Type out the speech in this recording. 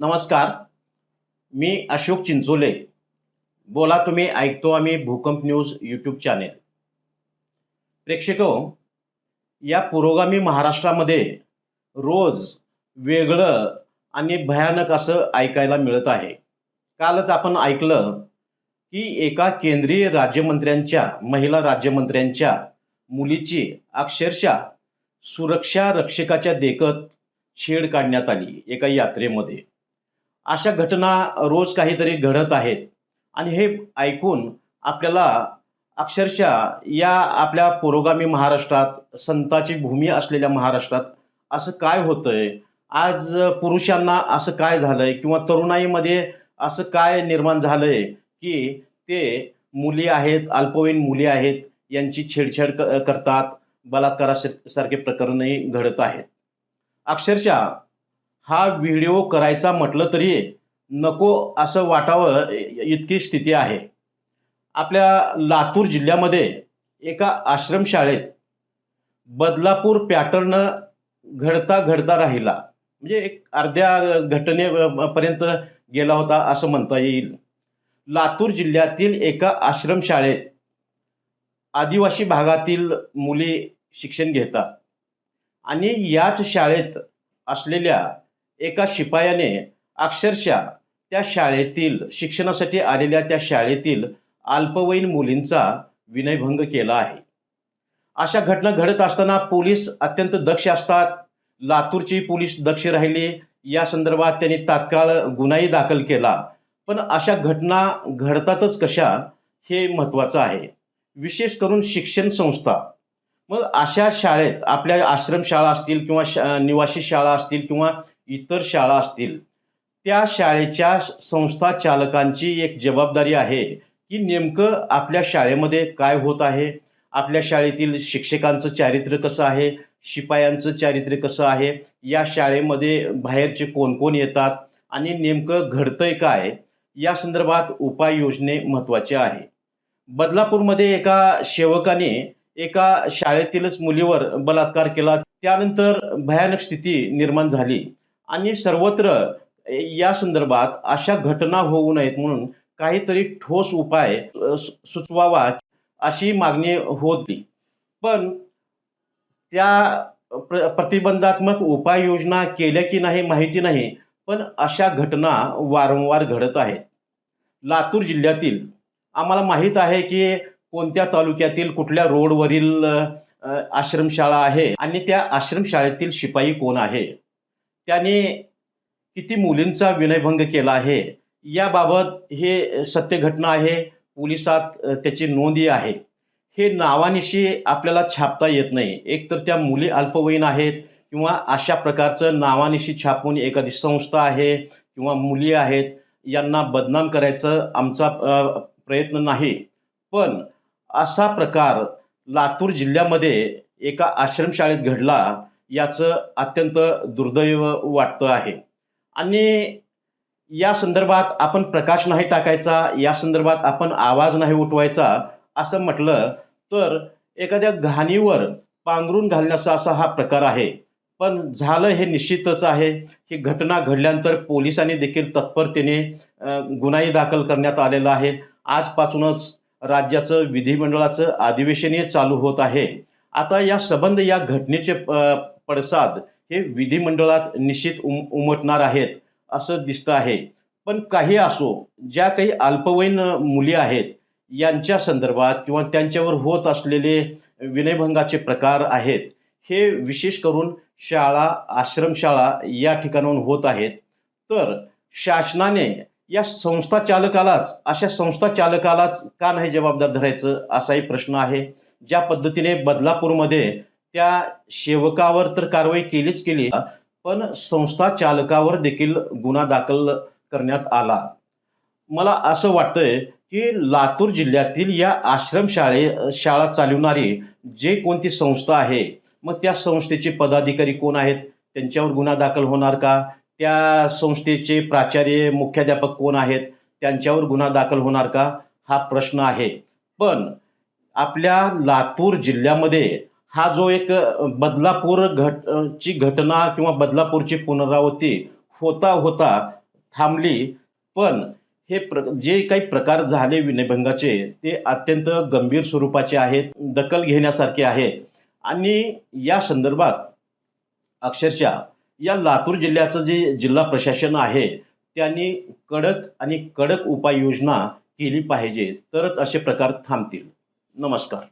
नमस्कार. मी अशोक चिंचोले. बोला तुम्ही ऐकतो आम्ही भूकंप न्यूज यूट्यूब चॅनेल प्रेक्षको या पुरोगामी महाराष्ट्रामध्ये रोज वेगळं आणि भयानक असं ऐकायला मिळत आहे. कालच आपण ऐकलं की एका केंद्रीय राज्यमंत्र्यांच्या महिला राज्यमंत्र्यांच्या मुलीची अक्षरशः सुरक्षा रक्षकाच्या देखत छेड काढण्यात आली एका यात्रेमध्ये. अशा घटना रोज काहीतरी घडत आहेत. आणि हे ऐकून आपल्याला अक्षरशः या आपल्या पुरोगामी महाराष्ट्रात संताची भूमी असलेल्या महाराष्ट्रात असं काय होतं आहे आज पुरुषांना असं काय झालं आहे किंवा तरुणाईमध्ये असं काय निर्माण झालं आहे की ते मुली आहेत अल्पवयीन मुली आहेत यांची छेडछाड क करतात बलात्कारासारखे प्रकरणही घडत आहेत. अक्षरशः हा व्हिडिओ करायचा म्हटलं तरी नको असं वाटावं इतकी स्थिती आहे. आपल्या लातूर जिल्ह्यामध्ये एका आश्रमशाळेत बदलापूर पॅटर्न घडता घडता राहिला. म्हणजे एक अर्ध्या घटनेपर्यंत गेला होता असं म्हणता येईल. लातूर जिल्ह्यातील एका आश्रमशाळेत आदिवासी भागातील मुली शिक्षण घेतात. आणि याच शाळेत असलेल्या एका शिपायाने अक्षरशः त्या शाळेतील शिक्षणासाठी आलेल्या त्या शाळेतील अल्पवयीन मुलींचा विनयभंग केला आहे. अशा घटना घडत असताना पोलीस अत्यंत दक्ष असतात. लातूरची पोलीस दक्ष राहिली. या संदर्भात त्यांनी तात्काळ गुन्हाही दाखल केला. पण अशा घटना घडतातच कशा हे महत्त्वाचं आहे. विशेष करून शिक्षण संस्था. मग अशा शाळेत आपल्या आश्रमशाळा असतील किंवा शा निवासी शाळा असतील किंवा इतर शाळा असतील त्या शाळेच्या संस्था चालकांची एक जबाबदारी आहे की नेमकं आपल्या शाळेमध्ये काय होत आहे आपल्या शाळेतील शिक्षकांचं चारित्र्य कसं आहे शिपायांचं चारित्र्य कसं आहे या शाळेमध्ये बाहेरचे कोण कोण येतात आणि नेमकं घडतंय काय या संदर्भात उपाययोजने महत्त्वाचे आहे. बदलापूरमध्ये एका सेवकाने एका शाळेतीलच मुलीवर बलात्कार केला त्यानंतर भयानक स्थिती निर्माण झाली. आणि सर्वत्र या संदर्भात अशा घटना होऊ नयेत म्हणून काहीतरी ठोस उपाय सु- सुचवावा अशी मागणी होती. पण त्या प्र प्रतिबंधात्मक उपाययोजना केल्या की नाही माहिती नाही पण अशा घटना वारंवार घडत आहेत. लातूर जिल्ह्यातील आम्हाला माहीत आहे की कोणत्या तालुक्यातील कुठल्या रोडवरील आश्रमशाळा आहे आणि त्या आश्रमशाळेतील शिपाई कोण आहे? त्याने किती मुलींचा विनयभंग केला आहे याबाबत हे सत्य घटना आहे पोलिसात त्याची नोंदी आहे. हे नावानिशी आपल्याला छापता येत नाही. एकतर त्या मुली अल्पवयीन आहेत किंवा अशा प्रकारचं नावानिशी छापून एखादी संस्था आहे किंवा मुली आहेत यांना बदनाम करायचं आमचा प्रयत्न नाही. पण असा प्रकार लातूर जिल्ह्यामध्ये एका आश्रमशाळेत घडला. याचं अत्यंत दुर्दैव वाटतं आहे. आणि या संदर्भात आपण प्रकाश नाही टाकायचा या संदर्भात आपण आवाज नाही उठवायचा असं म्हटलं तर एखाद्या घाणीवर पांघरून घालण्याचा असा हा प्रकार आहे. पण झालं हे निश्चितच आहे. ही घटना घडल्यानंतर पोलिसांनी देखील तत्परतेने गुन्हाही दाखल करण्यात आलेला आहे. आजपासूनच राज्याचं विधिमंडळाचं अधिवेशनही चालू होत आहे. आता या संबंध या घटनेचे पडसाद हे विधिमंडळात निश्चित उम उमटणार आहेत असं दिसतं आहे. पण काही असो ज्या काही अल्पवयीन मुली आहेत यांच्या संदर्भात किंवा त्यांच्यावर होत असलेले विनयभंगाचे प्रकार आहेत हे विशेष करून शाळा आश्रमशाळा या ठिकाणाहून होत आहेत. तर शासनाने या संस्था चालकालाच अशा संस्था चालकालाच का नाही जबाबदार धरायचं असाही प्रश्न आहे ज्या पद्धतीने बदलापूरमध्ये त्या सेवकावर तर कारवाई केलीच केली पण संस्था चालकावर देखील गुन्हा दाखल करण्यात आला. मला असं वाटतंय की लातूर जिल्ह्यातील या आश्रमशाळे शाळा चालवणारी जे कोणती संस्था आहे मग त्या संस्थेचे पदाधिकारी कोण आहेत? त्यांच्यावर गुन्हा दाखल होणार का? त्या संस्थेचे प्राचार्य मुख्याध्यापक कोण आहेत? त्यांच्यावर गुन्हा दाखल होणार का? हा प्रश्न आहे. पण आपल्या लातूर जिल्ह्यामध्ये हा जो एक बदलापूर घट ची घटना किंवा बदलापूरची पुनरावृत्ती होता होता थांबली. पण हे प्र जे काही प्रकार झाले विनयभंगाचे ते अत्यंत गंभीर स्वरूपाचे आहेत दखल घेण्यासारखे आहेत. आणि या संदर्भात अक्षरशः या लातूर जिल्ह्याचं जे जिल्हा प्रशासन आहे त्यांनी कडक आणि कडक उपाययोजना केली पाहिजे. तरच असे प्रकार थांबतील. नमस्कार.